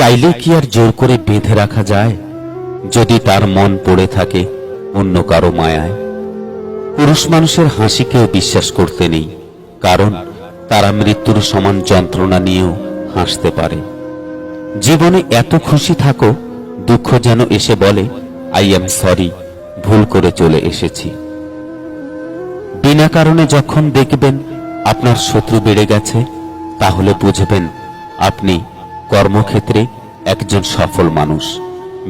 চাইলে কি আর জোর করে বেঁধে রাখা যায়? যদি তার মন পড়ে থাকে অন্য কারও মায়ায়। পুরুষ মানুষের হাসিকেও বিশ্বাস করতে নেই, কারণ তারা মৃত্যুর সমান যন্ত্রণা নিয়েও হাসতে পারে। জীবনে এত খুশি থাকো, দুঃখ যেন এসে বলে, আই এম সরি, ভুল করে চলে এসেছি। বিনা কারণে যখন দেখবেন আপনার শত্রু বেড়ে গেছে, তাহলে বুঝবেন আপনি কর্মক্ষেত্রে একজন সফল মানুষ।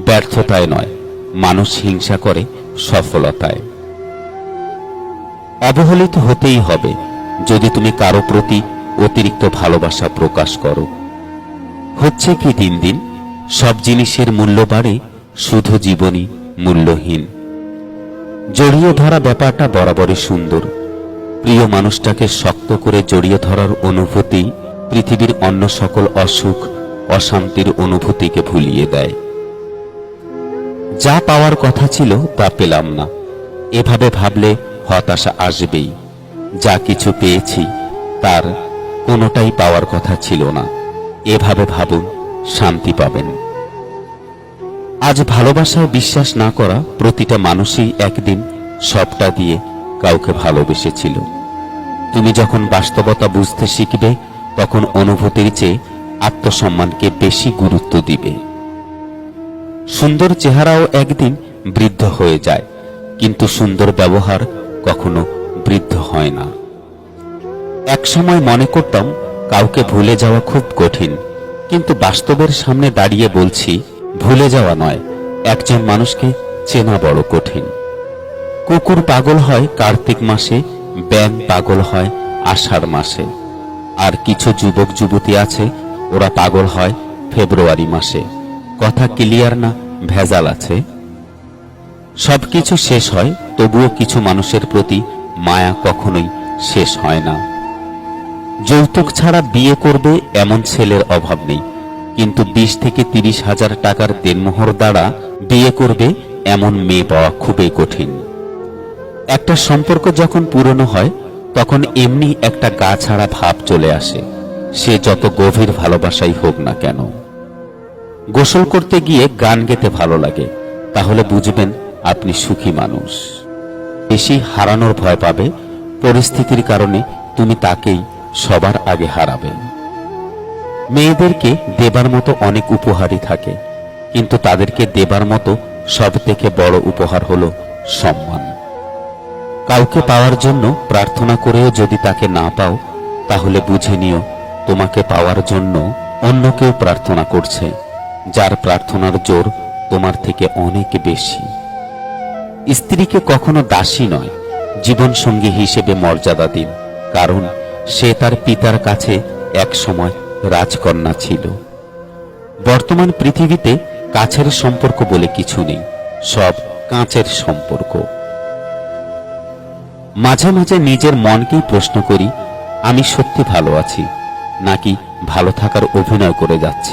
ব্যর্থতায় নয়, মানুষ হিংসা করে সফলতায়। অবহেলিত হতেই হবে যদি তুমি কারও প্রতি অতিরিক্ত ভালোবাসা প্রকাশ করো। হচ্ছে কি দিন দিন? সব জিনিসের মূল্য বাড়ে, শুধু জীবনই মূল্যহীন। জড়িয়ে ধরা ব্যাপারটা বরাবরই সুন্দর। প্রিয় মানুষটাকে শক্ত করে জড়িয়ে ধরার অনুভূতি পৃথিবীর অন্য সকল অসুখ অশান্তির অনুভূতিকে ভুলিয়ে দেয়। যা পাওয়ার কথা ছিল তা পেলাম না। এভাবে ভাবলে হতাশা আসবেই। যা কিছু পেয়েছি, তার কোনোটাই পাওয়ার কথা ছিল না। এভাবে ভাবুন, শান্তি পাবেন। আজ ভালোবাসায় বিশ্বাস না করা প্রতিটা মানুষই একদিন সবটা দিয়ে কাউকে ভালোবেসেছিল। তুমি যখন বাস্তবতা বুঝতে শিখবে, তখন অনুভূতির চেয়ে আত্মসম্মানকে বেশি গুরুত্ব দিবে। সুন্দর চেহারাও একদিন বৃদ্ধ হয়ে যায়, কিন্তু সুন্দর ব্যবহার কখনো বৃদ্ধ হয় না। একসময় মনে করতাম, কাউকে ভুলে যাওয়া খুব কঠিন, কিন্তু বাস্তবের সামনে দাঁড়িয়ে বলছি, ভুলে যাওয়া নয়, একজন মানুষকে চেনা বড় কঠিন। কুকুর পাগল হয় কার্তিক মাসে ব্যাং পাগল হয় আষাঢ় মাসে। আর কিছু যুবক যুবতী আছে ওরা পাগল হয় ফেব্রুয়ারি মাসে। কথা ক্লিয়ার না? ভেজাল আছে। সবকিছু শেষ হয়, তবুও কিছু মানুষের প্রতি মায়া কখনোই শেষ হয় না। যৌতুক ছাড়া বিয়ে করবে এমন ছেলের অভাব নেই, কিন্তু বিশ থেকে তিরিশ হাজার টাকার দেনমোহর দ্বারা বিয়ে করবে এমন মেয়ে পাওয়া খুবই কঠিন। একটা সম্পর্ক যখন পুরনো হয়, তখন এমনি একটা গা ছাড়া ভাব চলে আসে। সে যত গভীর ভালোবাসাই হোক না কেন। গোসল করতে গিয়ে গান গেতে ভালো লাগে, তাহলে বুঝবেন আপনি সুখী মানুষ। বেশি হারানোর ভয় পাবে, পরিস্থিতির কারণে তুমি তাকেই সবার আগে হারাবে। মেয়েদেরকে দেবার মতো অনেক উপহারই থাকে, কিন্তু তাদেরকে দেবার মতো সব থেকে বড় উপহার হলো সম্মান। কাউকে পাওয়ার জন্য প্রার্থনা করেও যদি তাকে না পাও, তাহলে বুঝে নিও তোমাকে পাওয়ার জন্য অন্য কেউ প্রার্থনা করছে, যার প্রার্থনার জোর তোমার থেকে অনেক বেশি। স্ত্রীকে কখনো দাসী নয় জীবন সঙ্গী হিসেবে মর্যাদা দিন, কারণ সে তার পিতার কাছে এক সময় রাজকন্যা ছিল। বর্তমান পৃথিবীতে কাছের সম্পর্ক বলে কিছু নেই, সব কাঁচের সম্পর্ক। মাঝে মাঝে নিজের মনকেই প্রশ্ন করি, আমি সত্যি ভালো আছি? নাকি ভালো থাকার অভিনয় করে যাচ্ছি।